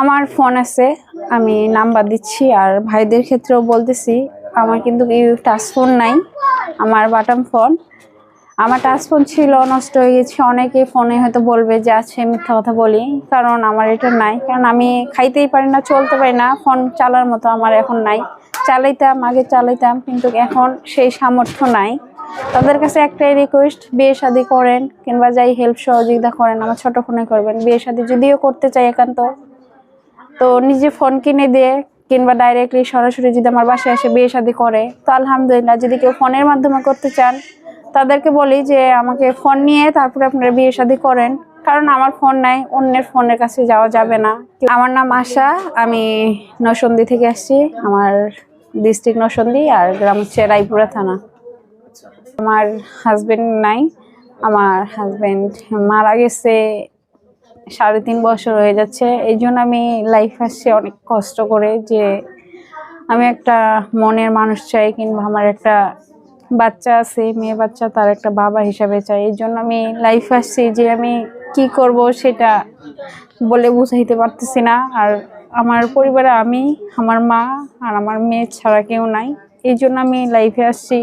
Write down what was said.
আমার ফোন আছে, আমি নাম্বার দিচ্ছি আর ভাইদের ক্ষেত্রেও বলতেছি, আমার কিন্তু টাচ ফোন নাই, আমার বাটাম ফোন আমার টাচ ফোন ছিল, নষ্ট হয়ে গেছে, অনেকে ফোনে হয়তো বলবে যে আছে মিথ্যা কথা বলি, কারণ আমার এটা নাই, কারণ আমি খাইতেই পারি না, চলতে পারি না ফোন চালার মতো আমার এখন নাই। চালাইতাম, আগে চালাইতাম, কিন্তু এখন সেই সামর্থ্য নাই। তাদের কাছে একটাই রিকোয়েস্ট বিয়ে শাদি করেন, কিংবা যাই হেল্প সহযোগিতা করেন, আমার ছোট ফোনে করবেন। বিয়ে শাদি যদিও করতে চাই একান্ত তো নিজে ফোন কিনে দিয়ে কিংবা ডাইরেক্টলি সরাসরি যদি আমার বাসায় এসে বিয়ে শাদি করে, তো আলহামদুলিল্লাহ যদি কেউ ফোনের মাধ্যমে করতে চান, তাদেরকে বলি যে আমাকে ফোন নিয়ে তারপরে আপনারা বিয়ে শাদি করেন। কারণ আমার ফোন নাই, অন্যের ফোনের কাছে যাওয়া যাবে না। আমার নাম আশা, আমি নসন্দি থেকে আসছি, আমার ডিস্ট্রিক্ট নসন্দি আর গ্রাম হচ্ছে রায়পুরা থানা। আমার হাজবেন্ড নাই, আমার হাজবেন্ড মারা গেছে সাড়ে তিন বছর হয়ে যাচ্ছে। এই জন্য আমি লাইফ আসছি অনেক কষ্ট করে যে আমি একটা মনের মানুষ চাই কিংবা আমার একটা বাচ্চা আছে, মেয়ে বাচ্চা, তার একটা বাবা হিসাবে চাই। এই জন্য আমি লাইফ আসছি যে আমি কি করব সেটা বলে বুঝাইতে পারতেছি না। আর আমার পরিবারে আমি, আমার মা আর আমার মেয়ে ছাড়া কেউ নাই। এই জন্য আমি লাইফে আসছি।